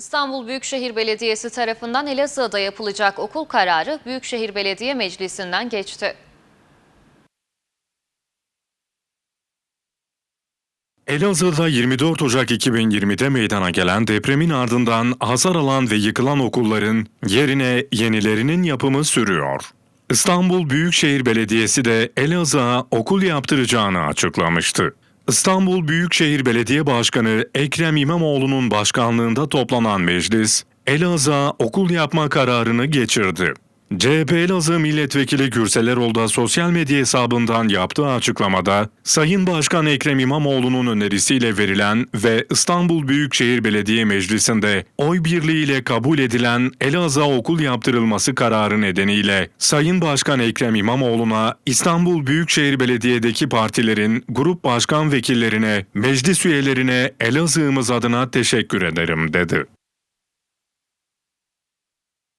İstanbul Büyükşehir Belediyesi tarafından Elazığ'da yapılacak okul kararı Büyükşehir Belediye Meclisi'nden geçti. Elazığ'da 24 Ocak 2020'de meydana gelen depremin ardından hasar alan ve yıkılan okulların yerine yenilerinin yapımı sürüyor. İstanbul Büyükşehir Belediyesi de Elazığ'a okul yaptıracağını açıklamıştı. İstanbul Büyükşehir Belediye Başkanı Ekrem İmamoğlu'nun başkanlığında toplanan meclis, Elazığ'a okul yapma kararını geçirdi. CHP Elazığ Milletvekili Gürsel Erol sosyal medya hesabından yaptığı açıklamada, Sayın Başkan Ekrem İmamoğlu'nun önerisiyle verilen ve İstanbul Büyükşehir Belediye Meclisi'nde oy birliğiyle kabul edilen Elazığ'a okul yaptırılması kararı nedeniyle Sayın Başkan Ekrem İmamoğlu'na İstanbul Büyükşehir Belediye'deki partilerin grup başkan vekillerine, meclis üyelerine Elazığ'ımız adına teşekkür ederim dedi.